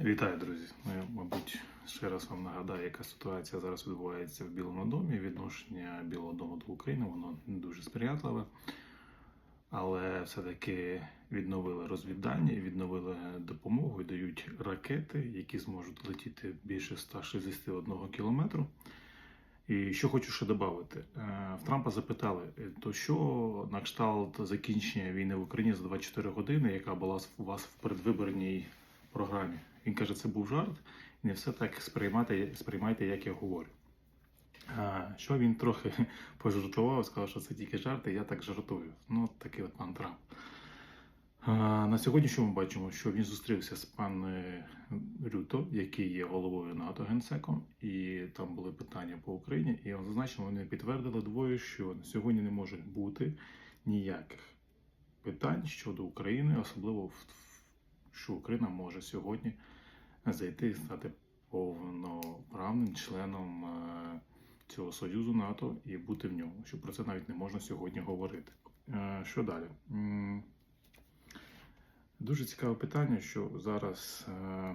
Вітаю, друзі. Ну, я, мабуть, ще раз вам нагадаю, яка ситуація зараз відбувається в Білому домі. Відношення Білого дому до України воно не дуже сприятливе. Але все-таки відновили розвіддання, відновили допомогу і дають ракети, які зможуть летіти більше 161 кілометру. І що хочу ще додати. В Трампа запитали, е, то що на кшталт закінчення війни в Україні за 24 години, яка була у вас в передвиборній програмі. Він каже, це був жарт, і не все так сприймати, сприймайте, як я говорю. А, що він трохи пожартував, сказав, що це тільки жарти, я так жартую. Ну, такий от пан Трамп. А, на сьогодні що ми бачимо? Що він зустрівся з паном Рюто, який є головою НАТО генсеком, і там були питання по Україні, і зазначено, вони підтвердили двоє, що сьогодні не може бути ніяких питань щодо України, особливо в що Україна може сьогодні зайти і стати повноправним членом е, цього союзу НАТО і бути в ньому. Що про це навіть не можна сьогодні говорити. Е, Що далі? Дуже цікаве питання, що зараз е,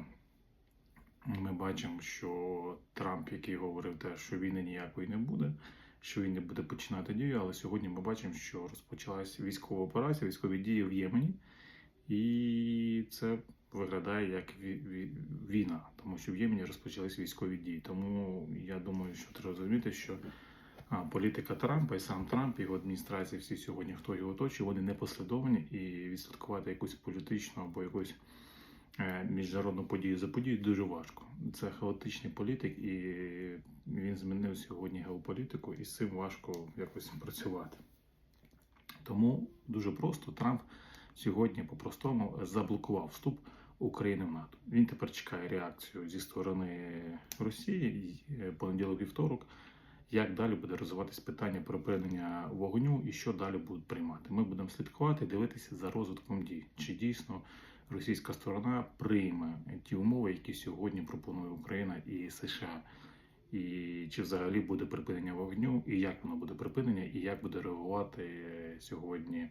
ми бачимо, що Трамп, який говорив те, що війни ніякої не буде, що він не буде починати дію, але сьогодні ми бачимо, що розпочалася військова операція, військові дії в Ємені. І це виглядає як ві- ві- війна, тому що в Ємені розпочались військові дії. Тому я думаю, що треба розуміти, що політика Трампа і сам Трамп, і його адміністрація, всі сьогодні, хто його оточує, вони не послідовні і відслідкувати якусь політичну або якусь е, міжнародну подію за подію дуже важко. Це хаотичний політик, і він змінив сьогодні геополітику, і з цим важко якось працювати. Тому дуже просто Трамп сьогодні по-простому заблокував вступ України в НАТО. Він тепер чекає реакцію зі сторони Росії е, понеділок вівторок. Як далі буде розвиватись питання припинення вогню і що далі будуть приймати? Ми будемо слідкувати, дивитися за розвитком дій, чи дійсно російська сторона прийме ті умови, які сьогодні пропонує Україна і США, і чи взагалі буде припинення вогню, і як воно буде припинення, і як буде реагувати сьогодні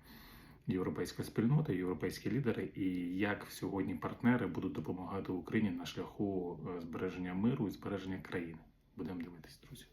європейська спільнота, європейські лідери, і як сьогодні партнери будуть допомагати Україні на шляху е, збереження миру і збереження країни. Будемо дивитись, друзі.